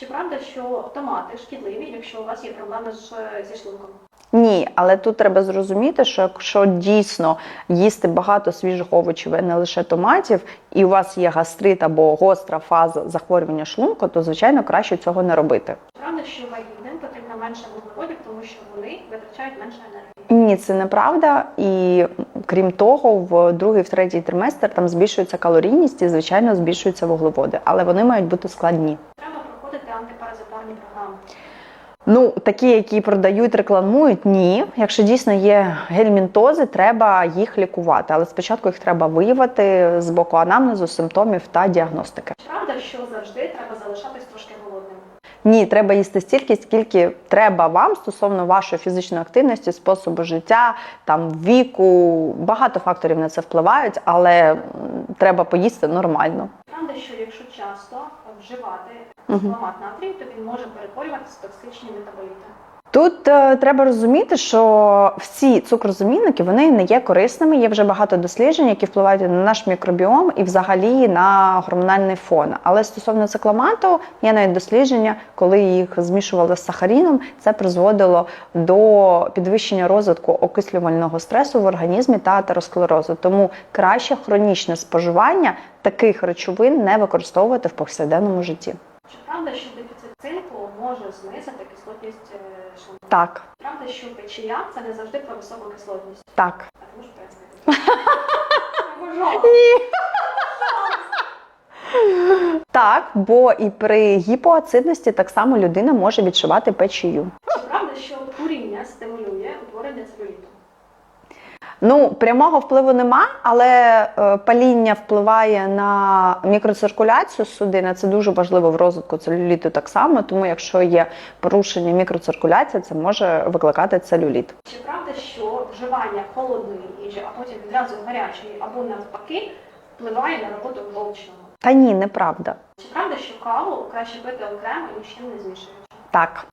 Чи правда, що томати шкідливі, якщо у вас є проблеми з, зі шлунком? Ні, але тут треба зрозуміти, що якщо дійсно їсти багато свіжих овочів, а не лише томатів, і у вас є гастрит або гостра фаза захворювання шлунку, то звичайно краще цього не робити. Чи правда, що вагітним потрібно менше вуглеводів, тому що вони витрачають менше енергії? Ні, це неправда. І крім того, в другий, в третій триместр там збільшується калорійність і, звичайно, збільшуються вуглеводи, але вони мають бути складні. Треба антипаразитарні програми. Ну, такі, які продають, рекламують, ні. Якщо дійсно є гельмінтози, треба їх лікувати. Але спочатку їх треба виявити з боку анамнезу, симптомів та діагностики. Чи правда, що завжди треба залишатись трошки голодним? Ні, треба їсти стільки, скільки треба вам стосовно вашої фізичної активності, способу життя, там віку. Багато факторів на це впливають, але треба поїсти нормально. Правда, що якщо часто вживати хломат натрію, то він може перетворюватися в токсичні метаболіти. Тут е, треба розуміти, що всі цукрозамінники вони не є корисними. Є вже багато досліджень, які впливають на наш мікробіом і взагалі на гормональний фон. Але стосовно цикламату, є навіть дослідження, коли їх змішували з сахаріном, це призводило до підвищення розвитку окислювального стресу в організмі та атеросклерозу. Тому краще хронічне споживання таких речовин не використовувати в повсякденному житті. Чи правда, що дефіцит цинку може знизити кислотність е, шлунку? Так, Правда, що печія це не завжди про високу кислотність. так. А ти можеш пояснити? Так, бо і при гіпоацидності так само людина може відчувати печію. Чи правда, що куріння стимулює утворення целюліту? Ну, прямого впливу нема, але е, паління впливає на мікроциркуляцію судин. а Це дуже важливо в розвитку целюліту так само. Тому, якщо є порушення мікроциркуляції, це може викликати целюліт. Чи правда, що вживання холодної їжі, а потім відразу гарячої або навпаки впливає на роботу жовчного? Та ні, неправда. Чи правда, що каву краще пити окремо, ніж ще не змішуючи? Так.